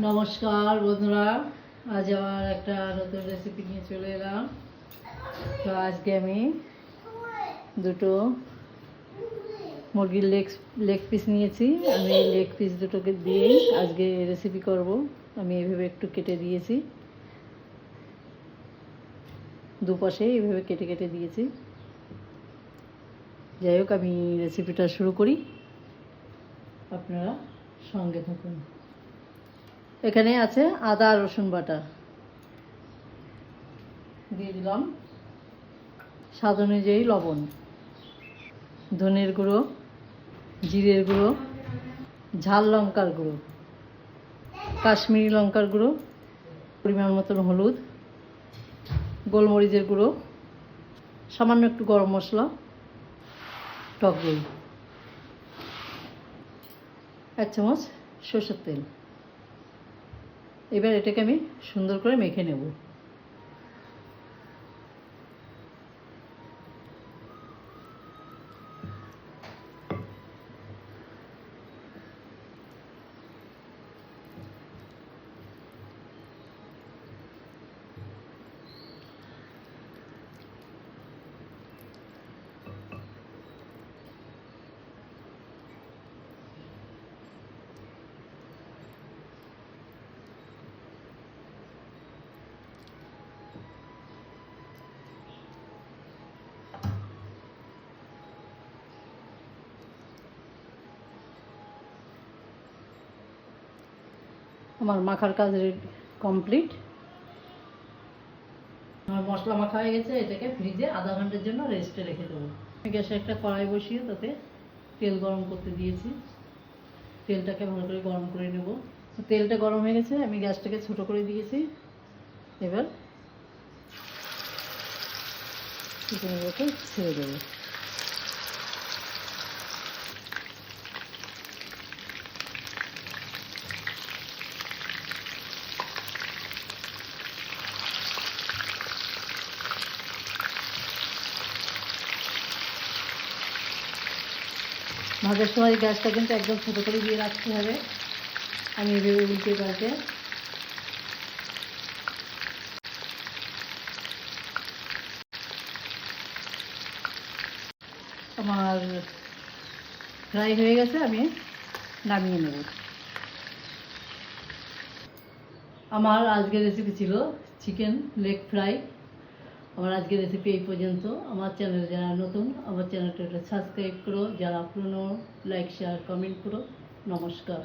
নমস্কার বন্ধুরা, আজ আমার একটা নতুন রেসিপি নিয়ে চলে এলাম। তো আজকে আমি দুটো মুরগির লেগ লেগ পিস নিয়েছি। আমি লেগ পিস দুটোকে দিয়েই আজকে রেসিপি করব। আমি এভাবে একটু কেটে দিয়েছি। দুপাশে এইভাবে কেটে কেটে দিয়েছি। যাই হোক, আমি রেসিপিটা শুরু করি। আপনারা সঙ্গে থাকুন। এখানে আছে আদা, রসুন বাটা। দিয়ে দিলাম স্বাদ অনুযায়ী লবণ, ধনের গুঁড়ো, জিরের গুঁড়ো, ঝাল লঙ্কার গুঁড়ো, কাশ্মীরি লঙ্কার গুঁড়ো, পরিমাণ মতন হলুদ, গোলমরিচের গুঁড়ো, সামান্য একটু গরম মশলা, টক দই, এক চামচ সরষের তেল। এবার এটাকে আমি সুন্দর করে মেখে নেব। আমার মাখার কাজ কমপ্লিট আমার মশলা মাখা হয়ে গেছে এটাকে ফ্রিজে আধা ঘণ্টার জন্য রেস্টে রেখে দেবো। গ্যাসে একটা কড়াই বসিয়ে তাতে তেল গরম করতে দিয়েছি। তেলটাকে ভালো করে গরম করে নেব। তেলটা গরম হয়ে গেছে আমি গ্যাসটাকে ছোট করে দিয়েছি। এবার ছেড়ে দেবো। ভাজার সময় গ্যাসটা কিন্তু একদম ছোটো করে দিয়ে রাখতে হবে। আমি এভাবে উল্টে পাল্টে আমার ফ্রাই হয়ে গেছে, আমি নামিয়ে নেব। আমার আজকের রেসিপি ছিল চিকেন লেগ ফ্রাই। আমার আজকের রেসিপি এই পর্যন্ত। আমার চ্যানেল যারা নতুন, আমার চ্যানেলটা সাবস্ক্রাইব করো। যারা পুরনো লাইক শেয়ার কমেন্ট করো। নমস্কার।